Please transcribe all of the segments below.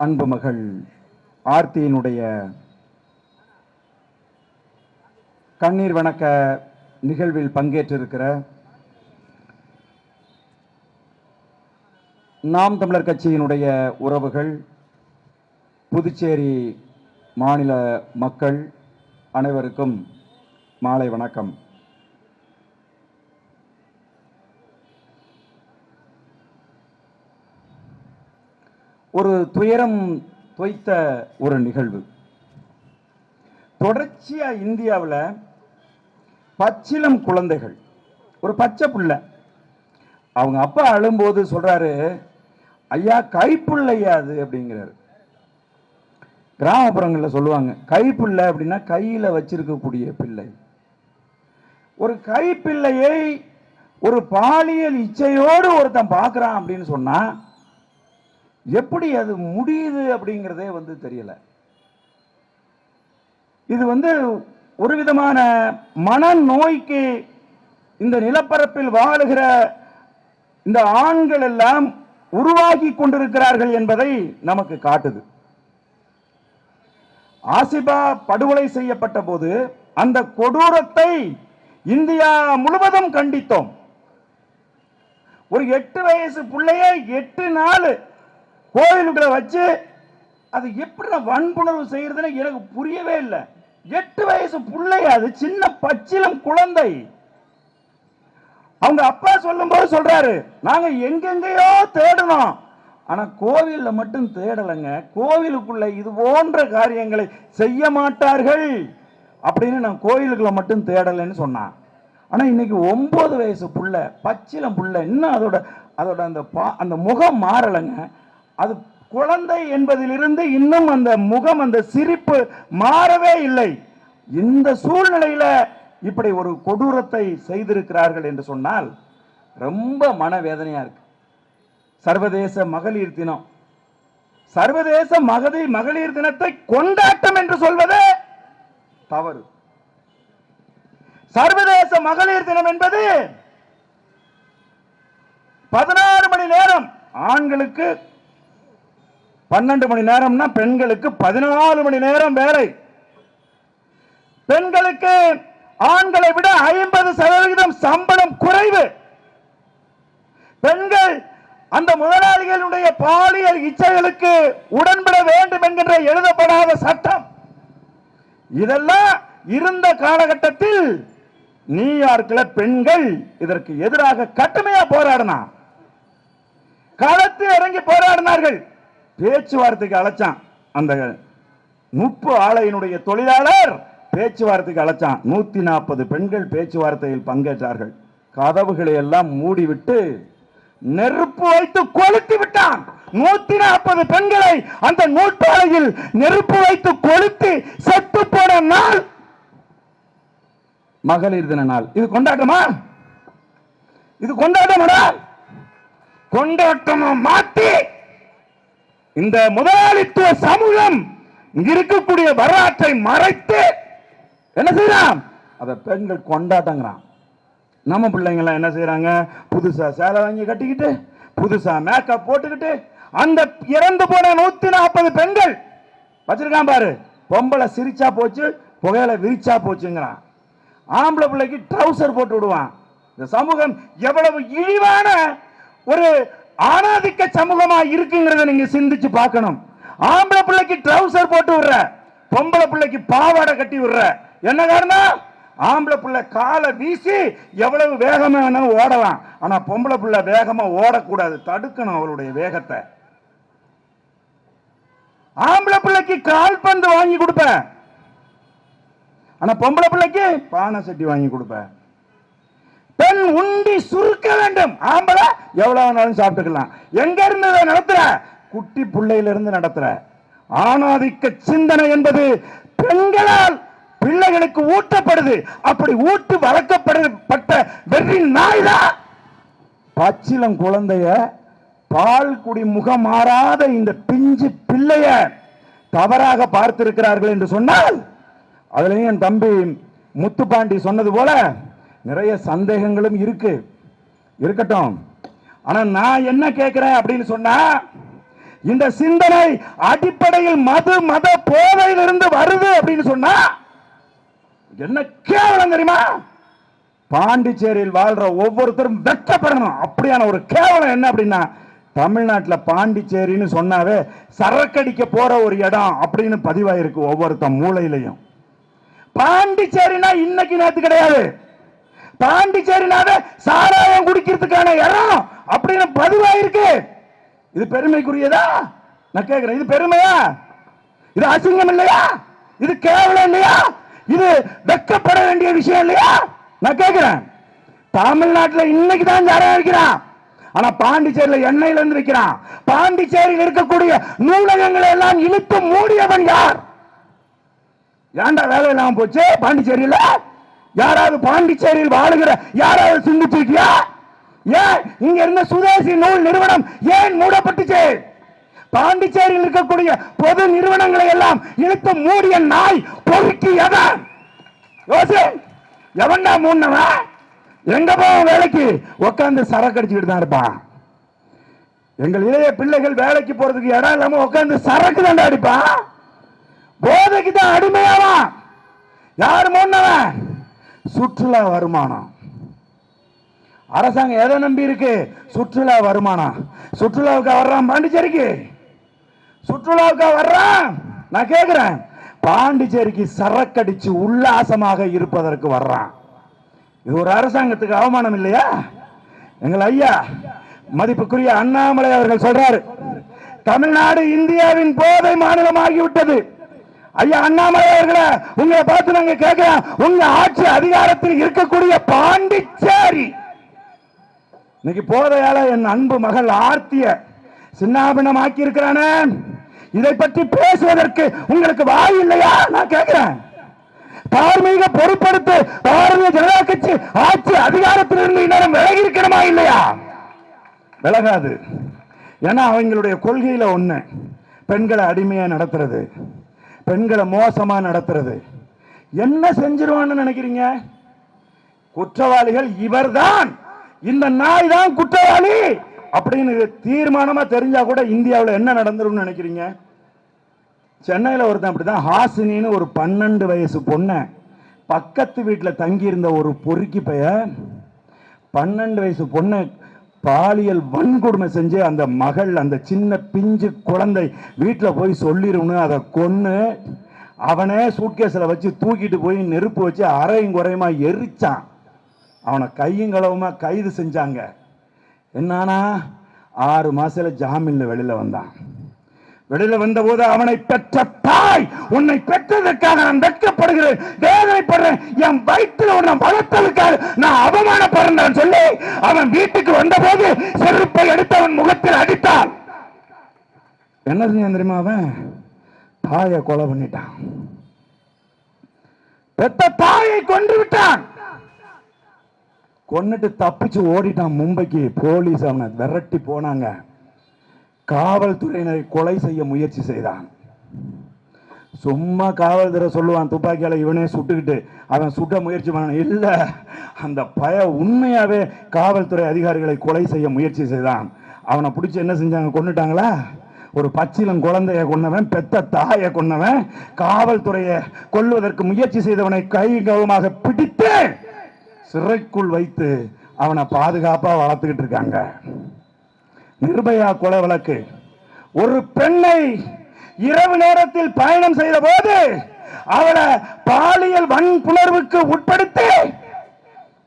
அன்பு மகள் ஆர்த்தியினுடைய கண்ணீர் வணக்க நிகழ்வில் பங்கேற்றிருக்கிற நாம் தமிழர் கட்சியினுடைய உறவுகள் புதுச்சேரி மாநில மக்கள் அனைவருக்கும் மாலை வணக்கம். ஒரு துயரம் துவைத்த ஒரு நிகழ்வு. தொடர்ச்சியா இந்தியாவில் பச்சிலம் குழந்தைகள் ஒரு பச்சை பிள்ளை. அவங்க அப்பா அழும்போது சொல்றாரு ஐயா கைப்புள்ளையா அது? அப்படிங்கிறாரு. கிராமப்புறங்களில் சொல்லுவாங்க கைப்பிள்ளை அப்படின்னா கையில் வச்சிருக்கக்கூடிய பிள்ளை. ஒரு கைப்பிள்ளையை ஒரு பாலியல் இச்சையோடு ஒருத்தன் பார்க்குறான் அப்படின்னு சொன்னால் எப்படி அது முடியுது அப்படிங்கிறதே வந்து தெரியல. இது வந்து ஒரு விதமான மனநோய்க்கு இந்த நிலப்பரப்பில் வாழுகிற இந்த ஆண்கள் எல்லாம் உருவாகி கொண்டிருக்கிறார்கள் என்பதை நமக்கு காட்டுது. ஆசிபா படுகொலை செய்யப்பட்ட போது அந்த கொடூரத்தை இந்தியா முழுவதும் கண்டித்தோம். ஒரு எட்டு வயசு பிள்ளைய எட்டு நாள் கோயில்களை வச்சு அது எப்படி வன்புணர்வு செய்யறதுன்னு எனக்கு புரியவே இல்லை. எட்டு வயசு பிள்ளை அது? சின்ன பச்சிலம் குழந்தை. அவங்க அப்பா சொல்லும்போது சொல்றாரு நாங்க எங்கெங்கயோ தேடணும் ஆனா கோவில்ல மட்டும் தேடலைங்க. கோவிலுக்குள்ள இது போன்ற காரியங்களை செய்ய மாட்டார்கள் அப்படின்னு நான் கோயிலுக்குள்ள மட்டும் தேடலைன்னு சொன்னான். ஆனா இன்னைக்கு ஒன்பது வயசு புள்ள பச்சிலம் புள்ள இன்னும் அதோட அதோட அந்த பா அந்த முகம் மாறலைங்க. அது குழந்தை என்பதிலிருந்து இன்னும் அந்த முகம் அந்த சிரிப்பு மாறவே இல்லை. இந்த சூழ்நிலையில இப்படி ஒரு கொடூரத்தை செய்திருக்கிறார்கள் என்று சொன்னால் ரொம்ப மனவேதனையா இருக்கு. சர்வதேச மகளிர் தினம். சர்வதேச மகதி மகளிர் தினத்தை கொண்டாட்டம் என்று சொல்வது தவறு. சர்வதேச மகளிர் தினம் என்பது பதினாறு மணி நேரம் ஆண்களுக்கு பன்னெண்டு மணி நேரம்னா பெண்களுக்கு பதினாலு மணி நேரம் வேலை. பெண்களுக்கு ஆண்களை விட ஐம்பது சதவிகிதம் சம்பளம் குறைவு. பெண்கள் அந்த முதலாளிகளுடைய பாலியல் இச்சைகளுக்கு உடன்பட வேண்டும் என்கின்ற எழுதப்படாத சட்டம். இதெல்லாம் இருந்த காலகட்டத்தில் நியூயார்க்கில் பெண்கள் இதற்கு எதிராக கட்டுமையா போராடினா களத்தில் இறங்கி போராடினார்கள். பேச்சுவார்த்தைக்கு அழைச்சான். அந்த முப்பு ஆலையினுடைய தொழிலாளர் பேச்சுவார்த்தைக்கு அழைச்சான். நூத்தி நாற்பது பெண்கள் பேச்சுவார்த்தையில் பங்கேற்றார்கள். கதவுகளை எல்லாம் மூடிவிட்டு நெருப்பு வைத்து கொளுத்தி விட்டான். நூத்தி நாற்பது பெண்களை அந்த நூற்றாலையில் நெருப்பு வைத்து கொளுத்தி செத்து போன நாள். மகளிர் தின நாள். இது கொண்டாட்டமா? இது கொண்டாட்டமாடா? கொண்டாட்டமா மாட்டி இந்த முதலாளித்துவ சமூகம் இங்க இருக்கக்கூடிய வரலாற்றை மறைத்து என்ன செய்யறான்? அதை பெண்கள் கொண்டாட்டங்கிறான். நம்ம பிள்ளைங்க எல்லாம் என்ன செய்யறாங்க? புதுசா சேலை வாங்கி கட்டிக்கிட்டு புதுசா மேக்கப் போட்டுக்கிட்டு அந்த இறந்து போன நூத்தி நாற்பது பெண்கள் வச்சிருக்கான் பாரு பொம்பளை சிரிச்சா போச்சு புகையில விரிச்சா போச்சுங்கிறான். ஆம்பளை பிள்ளைக்கு ட்ரௌசர் போட்டு விடுவான். இந்த சமூகம் எவ்வளவு இழிவான ஒரு ஆணாதிக்க சமூகமா இருக்குங்கிறத நீங்க சிந்திச்சு பார்க்கணும். ஆம்பளை பிள்ளைக்கு ட்ரௌசர் போட்டு விடுற பொம்பளை பிள்ளைக்கு பாவாடை கட்டி விடுற. என்ன காரணம்? ஆம்பளை பிள்ளை காலை வீசி எவ்வளவு வேகமாக வேணாலும் ஓடலாம். ஆனா பொம்பளை பிள்ளை வேகமா ஓடக்கூடாது. தடுக்கணும் அவளுடைய வேகத்தை. ஆம்பளை பிள்ளைக்கு கால் பந்து வாங்கி கொடுப்பேன். ஆனா பொம்பளை பிள்ளைக்கு பானை சட்டி வாங்கி கொடுப்பேன். பெண் உண்டி சுருக்க வேண்டும். ஆம்பளை எவ்வளவு வேணாலும் சாப்பிட்டுக்கலாம். எங்க இருந்து நடத்துற? குட்டி பிள்ளையில இருந்து நடத்துற. ஆணாதிக்க சிந்தனை என்பது பெண்களால் பிள்ளைகளுக்கு ஊட்டப்படுது. அப்படி ஊட்டு வளர்க்கப்படப்பட்ட வெற்றி நாய்தான் பச்சிலம் குழந்தைய பால் குடி முகம் மாறாத இந்த பிஞ்சு பிள்ளைய தவறாக பார்த்திருக்கிறார்கள் என்று சொன்னால் அதுலயும் என் தம்பி முத்துப்பாண்டி சொன்னது போல நிறைய சந்தேகங்களும் இருக்கு. இருக்கட்டும். ஆனா நான் என்ன கேட்கிறேன் அப்படின்னு சொன்னா இந்த சிந்தனை அடிப்படையில் மது மத போதையிலிருந்து வருது அப்படின்னு சொன்னா என்ன கேவலம் தெரியுமா? பாண்டிச்சேரியில் வாழ்ற ஒவ்வொருத்தரும் வெட்டப்படணும் அப்படியான ஒரு கேவலம் என்ன அப்படின்னா தமிழ்நாட்டில் பாண்டிச்சேரின்னு சொன்னாவே சரக்கடிக்க போற ஒரு இடம் அப்படின்னு பதிவாயிருக்கு ஒவ்வொருத்த மூளையிலையும் பாண்டிச்சேரினா இன்னைக்கு நேற்று கிடையாது. பாண்டிச்சேரினாவே சாராயம் குடிக்கிறதுக்கான இடம் அப்படின்னு பதிவாயிருக்கு. இது பெருமைக்குரியதா? நான் கேட்கிறேன் இது பெருமையா? இது அசிங்கம் இல்லையா? இது கேவலம் இல்லையா? இது வெக்கப்பட வேண்டிய விஷயம் இல்லையா? நான் கேட்கிறேன். தமிழ்நாட்டுல இன்னைக்கு தான் சாராயம் இருக்கிறான் ஆனா பாண்டிச்சேரியில எண்ணெயில இருந்து விற்கிறான். பாண்டிச்சேரியில் இருக்கக்கூடிய நூலகங்களை எல்லாம் இழுத்து மூடியவன் யார்? ஏன்டா வேலை இல்லாம போச்சு? பாண்டிச்சேரியில யாராவது பாண்டிச்சேரியில் வாழுகிற யாராவது சிந்திச்சிருக்கியா? ஏன் இங்க இருந்த சுதேசி நூல் நிறுவனம் ஏன் மூடப்பட்டுச்சு? பாண்டிச்சேரியில் இருக்கக்கூடிய பொது நிறுவனங்களை எல்லாம் இழுத்து மூடிய நாய் பொறுக்கி எவன் எவன்டா மூணவன் எங்க போவோம் வேலைக்கு? உட்காந்து சரக்கு அடிச்சுக்கிட்டு தான் இருப்பான். எங்கள் இளைய பிள்ளைகள் வேலைக்கு போறதுக்கு இடம் இல்லாம உட்காந்து சரக்கு தான் அடிப்பான். போதைக்கு தான் அடிமையாவான். யார் முன்னவன் சுற்றுலா வருமானம். அரசாங்கம் எதை நம்பி இருக்கு? சுற்றுலா வருமானம். சுற்றுலாவுக்கா வர்றான் பாண்டிச்சேரிக்கு? சுற்றுலாவுக்கா வர்றான்? நான் கேட்கிறேன் பாண்டிச்சேரிக்கு சரக்கடிச்சு உல்லாசமாக இருப்பதற்கு வர்றான். இது ஒரு அரசாங்கத்துக்கு அவமானம் இல்லையா? எங்கள் ஐயா மதிப்புக்குரிய அண்ணாமலை அவர்கள் சொல்றாரு தமிழ்நாடு இந்தியாவின் போதை மாநிலமாகிவிட்டது. ஐயா அண்ணாமலை அவர்களே உங்களை பார்த்து நாங்க கேட்கிறோம் உங்க ஆட்சி அதிகாரத்தில் இருக்கக்கூடிய பாண்டிச்சேரி. இன்னைக்கு போதையால என் அன்பு மகள் ஆர்த்திய சின்னாபினம் ஆக்கி இருக்கிறானே இதை பற்றி பேசுவதற்கு உங்களுக்கு வாய் இல்லையா? நான் கேட்கிறேன். தார்மீக பொறுப்படுத்து பாரதிய ஜனதா கட்சி ஆட்சி அதிகாரத்திலிருந்து இன்னும் விலகி இருக்கணுமா இல்லையா? விலகாது. ஏன்னா அவங்களுடைய கொள்கையில ஒண்ணு பெண்களை அடிமையா நடத்துறது. பெண்களை மோசமா நடத்துறது. என்ன செஞ்சிருவான்னு நினைக்கிறீங்க? குற்றவாளிகள் இவர்தான். இந்த நாய் தான் குற்றவாளி. அப்படின்னு தீர்மானமா தெரிஞ்சா கூட இந்தியாவில் என்ன நடந்துரும் நினைக்கிறீங்க? சென்னையில் ஒருத்தன் அப்படிதான் ஹாசினின்னு ஒரு பன்னெண்டு வயசு பொண்ணை பக்கத்து வீட்டில் தங்கியிருந்த ஒரு பொறுக்கி பையன் பன்னெண்டு வயசு பொண்ணை பாலியல் வன்கொடுமை செஞ்சு அந்த மகள் அந்த சின்ன பிஞ்சு குழந்தை வீட்டில் போய் சொல்லிடும்னு அதை கொன்று அவனே சூட்கேஸில் வச்சு தூக்கிட்டு போய் நெருப்பு வச்சு அரையும் குறையுமா எரிச்சான். அவனை கையும் களவுமா கைது செஞ்சாங்க. என்னானா ஆறு மாதத்தில் ஜாமீனில் வெளியில் வந்தான். வெளியில வந்தபோது அவனை பெற்ற தாய் உன்னை பெற்றதற்காக நான் வெட்கப்படுகிறேன் வேதனைப்படுறேன். என் வயிற்றுல உன்னை வளர்த்ததுக்காக நான் அவமானப்படுறேன் சொல்லி அவன் வீட்டுக்கு வந்தபோது செருப்பை எடுத்து அவன் முகத்தில் அடித்தான். என்ன செஞ்சான் தெரியுமா அவன்? தாயை கொலை பண்ணிட்டான். பெத்த தாயை கொன்று விட்டான். கொன்னுட்டு தப்பிச்சு ஓடிட்டான் மும்பைக்கு. போலீஸ் அவனை விரட்டி போனாங்க. காவல்துறையினரை கொலை செய்ய முயற்சி செய்தான். சும்மா காவல்துறை சொல்லுவான் துப்பாக்கியால் இவனே சுட்டுக்கிட்டு அவன் சுட்ட முயற்சி பண்ணான் இல்லை. அந்த பய உண்மையாகவே காவல்துறை அதிகாரிகளை கொலை செய்ய முயற்சி செய்தான். அவனை பிடிச்சி என்ன செஞ்சாங்க? கொன்னுட்டாங்களா? ஒரு பச்சிலம் குழந்தைய கொன்னவன் பெத்த தாயை கொன்னவன் காவல்துறையை கொல்வதற்கு முயற்சி செய்தவனை கை கவமாக பிடித்து சிறைக்குள் வைத்து அவனை பாதுகாப்பாக வளர்த்துக்கிட்டு இருக்காங்க. நிர்பயா கொலை வழக்கு. ஒரு பெண்ணை இரவு நேரத்தில் பயணம் செய்த போது அவளை பாலியல் வன்புணர்வுக்கு உட்படுத்தி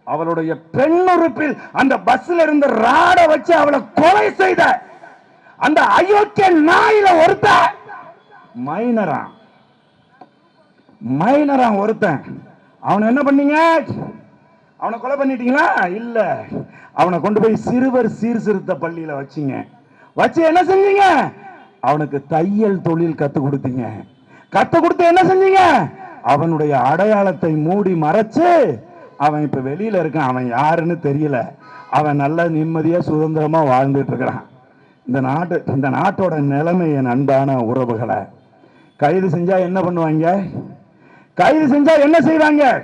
அவளுடைய பெண் உறுப்பில் அந்த பஸ்ல இருந்து ராட வச்சு அவளை கொலை செய்த அந்த அயோக்கிய நாயில ஒருத்த மைனரா. மைனரா ஒருத்தன். அவன் என்ன பண்ணீங்க? அவனை கொலை பண்ணிட்டீங்களா? இல்ல. அவனை கொண்டு போய் சிறுவர் சீர்திருத்த பள்ளியில வச்சிங்க. வச்சு என்ன செஞ்சீங்க? அவனுக்கு தையல் தொழில் கத்து கொடுத்தீங்க. கத்து கொடுத்து என்ன செஞ்சீங்க? அவனுடைய அடையாளத்தை மூடி மறைச்சு அவன் இப்ப வெளியில இருக்கான். அவன் யாருன்னு தெரியல. அவன் நல்ல நிம்மதியா சுதந்திரமா வாழ்ந்துட்டு இருக்கிறான். இந்த நாட்டு இந்த நாட்டோட நிலைமை என் அன்பான உறவுகளை கைது செஞ்சா என்ன பண்ணுவாங்க? கைது செஞ்சா என்ன செய்வாங்க?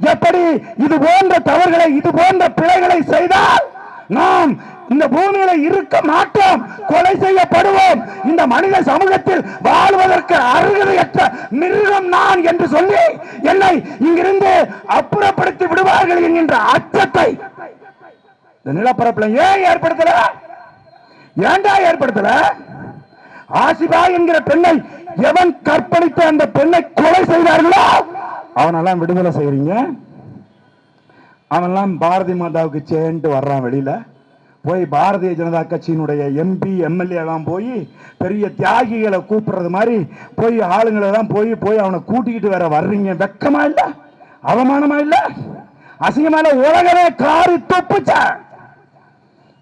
எப்படி இது போன்ற தவறுகளை இது போன்ற பிழைகளை செய்தால் நாம் இந்த பூமியில இருக்க மாட்டோம் கொலை செய்யப்படுவோம். இந்த மனித சமூகத்தில் வாழ்வதற்கு அருகதையற்ற மிருகம் நான் என்று சொல்லி என்னை இங்கிருந்து அப்புறப்படுத்தி விடுவார்கள் என்கின்ற அச்சத்தை இந்த நிலப்பரப்புல ஏன் ஏற்படுத்தல? ஏண்டா ஏற்படுத்தல? ஆசிபா என்கிற பெண்ணை எவன் கற்பழித்த அந்த பெண்ணை கொலை செய்தார்களோ அவனெல்லாம் விடுதலை செய்யறீங்க அவன்லாம் பாரதி மாதாவுக்கு சேன்ட்டு வர்றான் வெளியில. போய் பாரதிய ஜனதா கட்சியினுடைய எம்பி எம்எல்ஏ எல்லாம் போய் பெரிய தியாகிகளை கூப்பிடுறது மாதிரி போய் ஆளுங்களை எல்லாம் போய் போய் அவனை கூட்டிக்கிட்டு வேற வர்றீங்க. வெக்கமா இல்லை? அவமானமா இல்லை? அசிங்கமான உலகமே காரி தொப்புச்சா?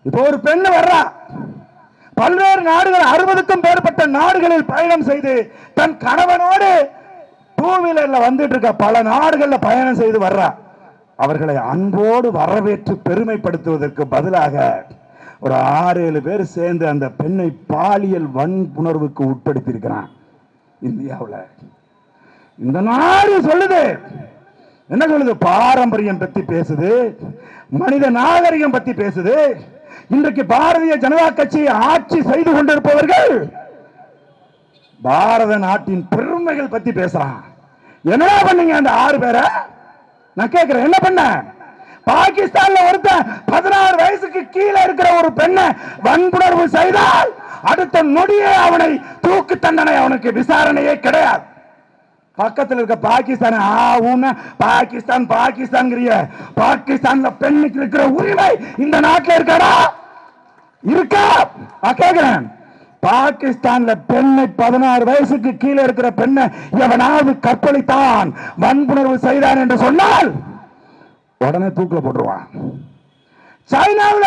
இப்போ ஒரு பெண்ணு வர்றா. பல்வேறு நாடுகள் அறுபதுக்கும் மேற்பட்ட நாடுகளில் பயணம் செய்து தன் கணவனோடு டூ வீலர்ல வந்துட்டு இருக்க பல நாடுகள்ல பயணம் செய்து வர்றா. அவர்களை அன்போடு வரவேற்று பெருமைப்படுத்துவதற்கு பதிலாக ஒரு ஆறு ஏழு பேர் சேர்ந்து அந்த பெண்ணை பாலியல் வன்புணர்வுக்கு உட்படுத்தியிருக்கிறான். இந்தியாவில். இந்த நாடு சொல்லுது. என்ன சொல்லுது? பாரம்பரியம் பத்தி பேசுது. மனித நாகரிகம் பத்தி பேசுது. இன்றைக்கு பாரதிய ஜனதா கட்சி ஆட்சி செய்து கொண்டிருப்பவர்கள் பாரத நாட்டின் பெருமைகள் பத்தி பேசுறான். என்னடா பண்ணீங்க அந்த ஆறு பேரை? நான் கேட்கிறேன் என்ன பண்ண? பாகிஸ்தான்ல ஒருத்தன் பதினாறு வயசுக்கு கீழே இருக்கிற ஒரு பெண்ணை வன்புணர்வு செய்தால் அடுத்த நொடியே அவனை தூக்கு தண்டனை அவனுக்கு விசாரணையே கிடையாது. பக்கத்தில் இருக்க பாகிஸ்தான் ஆவுன்னு பாகிஸ்தான் பாகிஸ்தான் பாகிஸ்தான்ல பெண்ணுக்கு இருக்கிற உரிமை இந்த நாட்டில் இருக்காடா? இருக்கா? நான் கேக்குறேன். பாகிஸ்தான்ல பெண்ணை பதினாறு வயசுக்கு கீழே இருக்கிற பெண்ணை எவனாவது கற்பழித்தான் வன்புணர்வு செய்தான் என்று சொன்னால் உடனே தூக்கில போட்டுருவான். சைனாவுல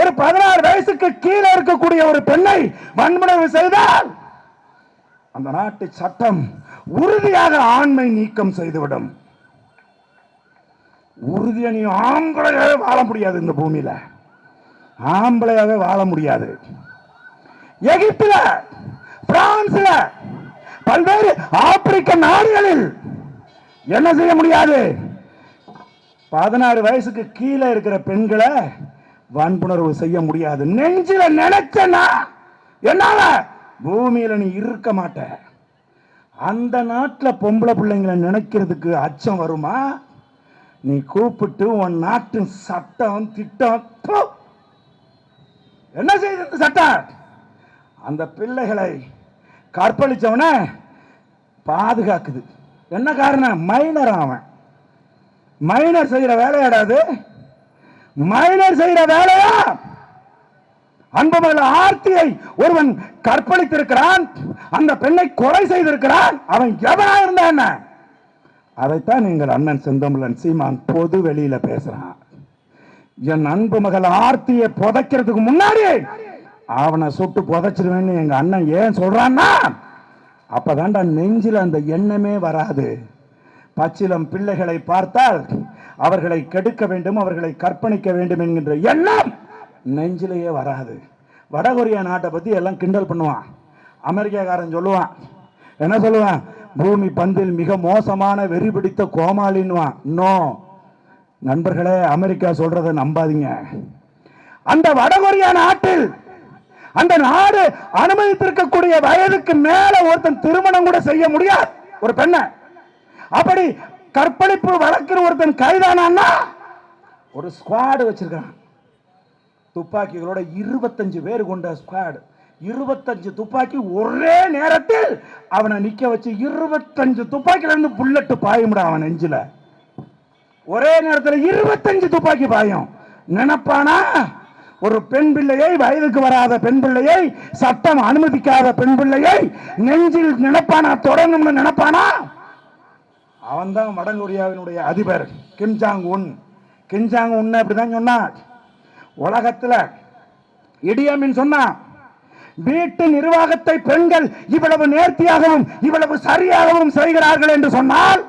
ஒரு பதினாறு வயசுக்கு கீழே இருக்கக்கூடிய ஒரு பெண்ணை வன்புணர்வு செய்தால் அந்த நாட்டு சட்டம் உறுதியாக ஆண்மை நீக்கம் செய்துவிடும். உறுதியா நீ வாழ முடியாது இந்த பூமியில. ஆம்பளையாகவே வாழ முடியாது. எகிப்துல பிரான்ஸ்ல பல்வேறு ஆப்பிரிக்க நாடுகளில் என்ன செய்ய முடியாது? பதினாறு வயசுக்கு கீழே இருக்கிற பெண்களை வன்புணர்வு செய்ய முடியாது. நெஞ்சில நினைச்சனா என்னால பூமியில நீ இருக்க மாட்ட. அந்த நாட்டில் பொம்பளை பிள்ளைங்களை நினைக்கிறதுக்கு அச்சம் வருமா? நீ கூப்பிட்டு உன் நாட்டின் சட்டம் திட்டம் என்ன செய்யுது சட்டம்? அந்த பிள்ளைகளை கற்பழிச்சவன பாதுகாக்குது. என்ன காரணம்? மைனர் அவன். மைனர் செய்யற வேலையாடாது மைனர் செய்யற வேலையா? அன்புமல்ல ஆர்த்தியை ஒருவன் கற்பழித்திருக்கிறான் அந்த பெண்ணை கொலை செய்திருக்கிறான் அவன் எவனா இருந்தான் அதைத்தான் நீங்கள் அண்ணன் செந்தமிழன் சீமான் பொது வெளியில பேசுறான். என் அன்பு மகள் ஆர்த்தியை புதைக்கிறதுக்கு முன்னாடி அவனை சுட்டு புதைச்சிருவேன்னு எங்கள் அண்ணன் ஏன் சொல்றான்னா அப்பதான்டா நெஞ்சில் அந்த எண்ணமே வராது. பச்சிலம் பிள்ளைகளை பார்த்தால் அவர்களை கெடுக்க வேண்டும் அவர்களை கற்பணிக்க வேண்டும் என்கின்ற எண்ணம் நெஞ்சிலேயே வராது. வடகொரியா நாட்டை பற்றி எல்லாம் கிண்டல் பண்ணுவான். அமெரிக்காக்காரன் சொல்லுவான் என்ன சொல்லுவான்? பூமி பந்தில் மிக மோசமான வெறி பிடித்த கோமாளின்னுவான். நோ. நண்பர்களே அமெரிக்கா சொல்றதை நம்பாதீங்க. அந்த வடகொரியா நாட்டில் அந்த நாடு அனுமதித்திருக்கக்கூடிய வயதுக்கு மேல ஒருத்தன் திருமணம் கூட செய்ய முடியாது. ஒரு பெண்ணை. அப்படி கற்பழிப்பு வழக்கில் ஒருத்தன் கைதானா ஒரு ஸ்குவாடு வச்சிருக்கான் துப்பாக்கிகளோட இருபத்தஞ்சு பேர் கொண்ட ஸ்குவாடு இருபத்தஞ்சு துப்பாக்கி ஒரே நேரத்தில் அவனை நிக்க வச்சு இருபத்தஞ்சு துப்பாக்கில இருந்து புல்லட்டு பாயும்டா அவன் நெஞ்சில. ஒரே நேரத்தில் இருபத்தஞ்சு துப்பாக்கி பாயும். நினைப்பானா? ஒரு பெண் பிள்ளையை வயதுக்கு வராத பெண் பிள்ளையை சட்டம் அனுமதிக்காத பெண் பிள்ளையை நெஞ்சில் நினைப்பானா தொடங்கணும்னு நினைப்பானா? அவன்தான் வடகொரியாவினுடைய அதிபர் கிம்ஜாங் உன் கிம்ஜாங் உன் அப்படிதான் சொன்னான் உலகத்துல இடியமின் சொன்னான் வீட்டு நிர்வாகத்தை பெண்கள் இவ்வளவு நேர்த்தியாகவும் இவ்வளவு சரியாகவும் செய்கிறார்கள் என்று சொன்னால்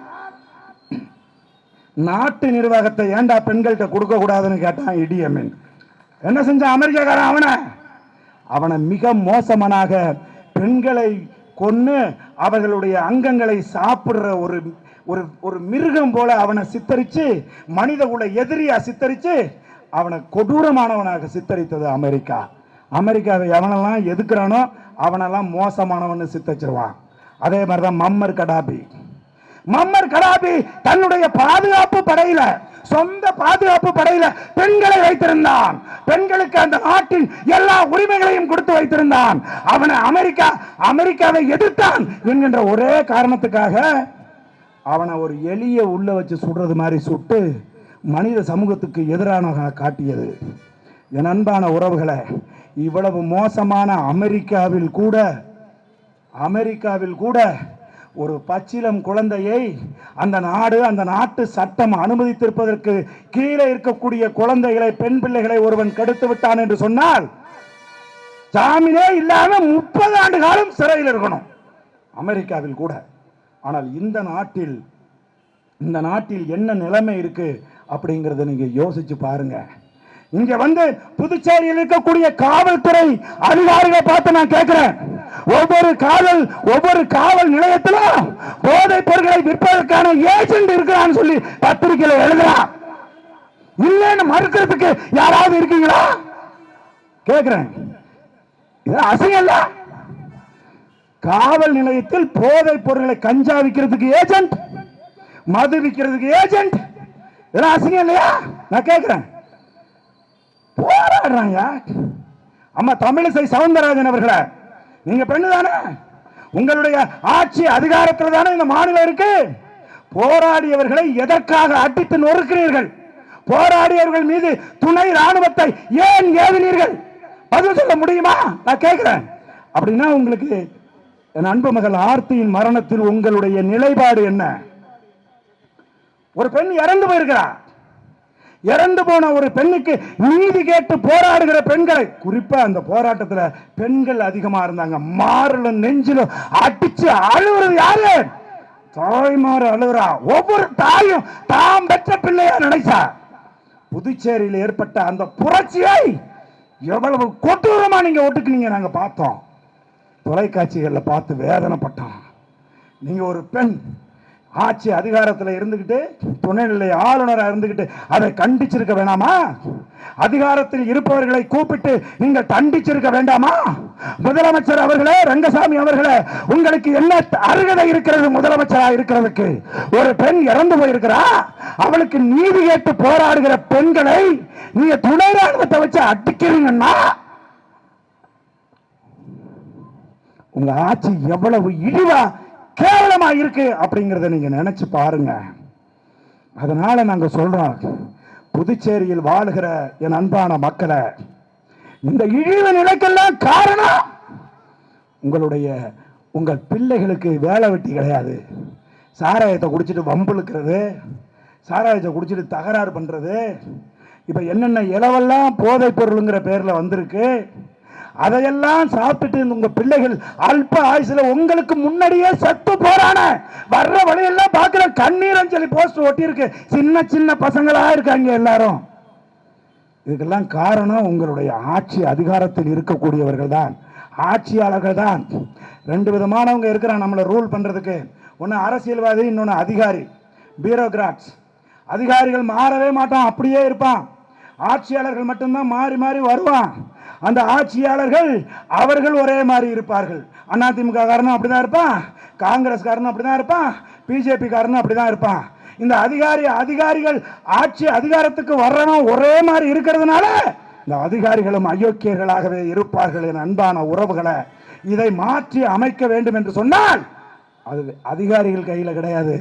நாட்டு நிர்வாகத்தை ஏண்டா பெண்கள்கிட்ட கொடுக்க கூடாதுன்னு கேட்டான் இடியமின். என்ன செஞ்சான் அமெரிக்காக்காரன் அவனை? அவனை மிக மோசமனாக பெண்களை கொன்று அவர்களுடைய அங்கங்களை சாப்பிடுற ஒரு ஒரு ஒரு மிருகம் போல அவனை சித்தரித்து மனித உள்ள எதிரியா சித்தரித்து அவனை கொடூரமானவனாக சித்தரித்தது அமெரிக்கா. அமெரிக்காவை எவனெல்லாம் எதுக்குறானோ அவனெல்லாம் மோசமானவன்னு சித்தரிச்சிருவான். அதே மாதிரி தான் மம்மர் கடாபி. மம்மர் கடாபி தன்னுடைய பாதுகாப்பு படையில சொந்த பாதுகாப்பு படையில பெண்களை வைத்திருந்தான். பெண்களுக்கு அந்த நாட்டின் எல்லா உரிமைகளையும் கொடுத்து வைத்திருந்தான். அவனை அமெரிக்கா அமெரிக்காவை எதிர்த்தான் என்கின்ற ஒரே காரணத்துக்காக அவனை ஒரு எளிய உள்ள வச்சு சுடுறது மாதிரி சுட்டு மனித சமூகத்துக்கு எதிரானவனாக காட்டியது. என் அன்பான உறவுகளை இவ்வளவு மோசமான அமெரிக்காவில் கூட அமெரிக்காவில் கூட ஒரு பச்சிலம் குழந்தையை அந்த நாடு அந்த நாட்டு சட்டம் அனுமதித்திருப்பதற்கு கீழே இருக்கக்கூடிய குழந்தைகளை பெண் பிள்ளைகளை ஒருவன் கெடுத்து விட்டான் என்று சொன்னால் ஜாமீனே இல்லாம முப்பது ஆண்டு காலம் சிறையில் இருக்கணும். அமெரிக்காவில் கூட. ஆனால் இந்த நாட்டில் இந்த நாட்டில் என்ன நிலைமை இருக்கு அப்படிங்கறத நீங்க யோசிச்சு பாருங்க. இங்க வந்து புதுச்சேரியில் இருக்கக்கூடிய காவல்துறை அதிகாரிகளை பார்த்து நான் கேட்கிறேன். ஒவ்வொரு காவல் ஒவ்வொரு காவல் நிலையத்திலும் போதைப் பொருட்களை விற்பதற்கான ஏஜென்ட் இருக்கிறான்னு சொல்லி பத்திரிகையில எழுதுறான் இல்லைன்னு மறுக்கிறதுக்கு யாராவது இருக்கீங்களா? கேட்கிறேன். இது அசிங்கம் காவல் நிலையத்தில் போதைப் பொருட்களை கஞ்சா விற்கிறதுக்கு ஏஜென்ட் மது விற்கிறதுக்கு ஏஜென்ட் இதெல்லாம் அசிங்கம் இல்லையா? நான் கேட்கிறேன். போராடுறாங்க. அம்மா தமிழிசை சவுந்தரராஜன் அவர்களே நீங்க பெண்ணு தானே? உங்களுடைய ஆட்சி அதிகாரத்தில் தானே இந்த மாநிலம் இருக்கு? போராடியவர்களை எதற்காக அடித்து நொறுக்கிறீர்கள்? போராடியவர்கள் மீது துணை ராணுவத்தை ஏன் ஏவினீர்கள்? பதில் சொல்ல முடியுமா? நான் கேட்கிறேன். அப்படின்னா உங்களுக்கு என் அன்பு மகள் ஆர்த்தியின் மரணத்தில் உங்களுடைய நிலைப்பாடு என்ன? ஒரு பெண் இறந்து போயிருக்கிறார் இறந்து போன ஒரு பெண்ணுக்கு நீதி கேட்டு போராடுகிற பெண்களை குறிப்பா அந்த போராட்டத்துல பெண்கள் அதிகமா இருந்தாங்க. மாறலும் நெஞ்சிலும் அடிச்சு அழுவுறது யாரு? தாய்மாறு அழுகுறா. ஒவ்வொரு தாயும் தாம் பெற்ற பிள்ளையா நினைச்சா புதுச்சேரியில் ஏற்பட்ட அந்த புரட்சியை எவ்வளவு கொட்டூரமா நீங்க ஒட்டுக்குனீங்க நாங்க பார்த்தோம். தொலைக்காட்சிகளில் பார்த்து வேதனைப்பட்டோம். நீங்க ஒரு பெண் ஆட்சி அதிகாரத்தில் இருந்துக்கிட்டு துணைநிலை ஆளுநராக இருந்துக்கிட்டு அதை கண்டிச்சிருக்க வேணாமா? அதிகாரத்தில் இருப்பவர்களை கூப்பிட்டு நீங்கள் தண்டிச்சிருக்க வேண்டாமா? முதலமைச்சர் அவர்களே ரங்கசாமி அவர்களே உங்களுக்கு என்ன அருகதை இருக்கிறது முதலமைச்சரா இருக்கிறதுக்கு? ஒரு பெண் இறந்து போயிருக்கிறா அவளுக்கு நீதி கேட்டு போராடுகிற பெண்களை நீங்க துணை ராணுவத்தை வச்சு அடிக்கிறீங்கன்னா உங்க ஆட்சி எவ்வளவு இழிவா கேவலமா இருக்கு அப்படிங்கறத நீங்க நினைச்சு பாருங்க. அதனால நாங்க சொல்றோம் புதுச்சேரியில் வாழுகிற என் அன்பான மக்களை இந்த இழிவு நிலைக்கெல்லாம் காரணம் உங்களுடைய உங்கள் பிள்ளைகளுக்கு வேலை வெட்டி கிடையாது. சாராயத்தை குடிச்சிட்டு வம்புழுக்கிறது சாராயத்தை குடிச்சிட்டு தகராறு பண்றது இப்ப என்னென்ன இளவெல்லாம் போதைப் பொருளுங்கிற பேர்ல வந்திருக்கு அதையெல்லாம் சாப்பிட்டுட்டு உங்க பிள்ளைகள் அல்ப ஆயுசுல உங்களுக்கு முன்னாடியே செத்து போறான. வர்ற வழியெல்லாம் பாக்குற கண்ணீர் அஞ்சலி போஸ்ட் ஒட்டி இருக்கு சின்ன சின்ன பசங்களா இருக்காங்க எல்லாரும். இதுக்கெல்லாம் காரணம் உங்களுடைய ஆட்சி அதிகாரத்தில் இருக்கக்கூடியவர்கள் தான். ஆட்சியாளர்கள் தான். ரெண்டு விதமானவங்க இருக்கிறான் நம்மளை ரூல் பண்றதுக்கு. ஒன்று அரசியல்வாதி இன்னொன்று அதிகாரி. பியூரோகிராட்ஸ் அதிகாரிகள் மாறவே மாட்டான் அப்படியே இருப்பான். ஆட்சியாளர்கள் மட்டும்தான் மாறி மாறி வருவான். அந்த ஆட்சியாளர்கள் அவர்கள் ஒரே மாதிரி இருப்பார்கள். அதிமுக காரனும் அப்படிதான் இருப்பான். காங்கிரஸ் காரனும் அப்படிதான் இருப்பான். பிஜேபி காரனும் அப்படிதான் இருப்பான். இந்த அதிகாரி அதிகாரிகள் ஆட்சி அதிகாரத்துக்கு வர்றவன் ஒரே மாதிரி இருக்கிறதுனால இந்த அதிகாரிகளும் அயோக்கியர்களாகவே இருப்பார்கள் என் அன்பான உறவுகளை. இதை மாற்றி அமைக்க வேண்டும் என்று சொன்னால் அது அதிகாரிகள் கையில் கிடையாது.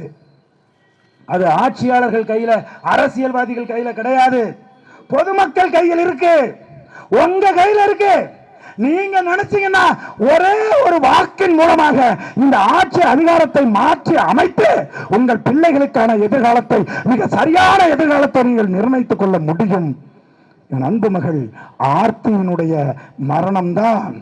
அது ஆட்சியாளர்கள் கையில் அரசியல்வாதிகள் கையில் கிடையாது. பொதுமக்கள் கையில் இருக்கு. உங்க கையில இருக்கு. நீங்க நினைச்சீங்கன்னா ஒரே ஒரு வாக்கின் மூலமாக இந்த ஆட்சி அதிகாரத்தை மாற்றி அமைத்து உங்கள் பிள்ளைகளுக்கான எதிர்காலத்தை மிக சரியான எதிர்காலத்தை நீங்கள் நிர்ணயித்துக் கொள்ள முடியும். என் அன்பு மகள் ஆர்த்தியினுடைய மரணம்தான்.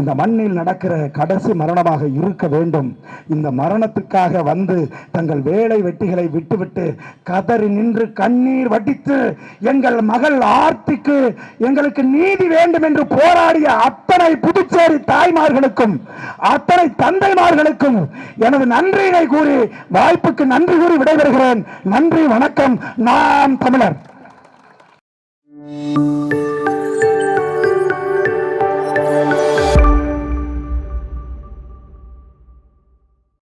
இந்த மண்ணில் நடக்கிற கடைசி மரணமாக இருக்க வேண்டும். இந்த மரணத்துக்காக வந்து தங்கள் வேலை வெட்டிகளை விட்டுவிட்டு கதறி நின்று கண்ணீர் வடித்து எங்கள் மகள் ஆர்த்திக்கு எங்களுக்கு நீதி வேண்டும் என்று போராடிய அத்தனை புதுச்சேரி தாய்மார்களுக்கும் அத்தனை தந்தைமார்களுக்கும் எனது நன்றியினை கூறி வாய்ப்புக்கு நன்றி கூறி விடைபெறுகிறேன். நன்றி வணக்கம். நாம் தமிழர்.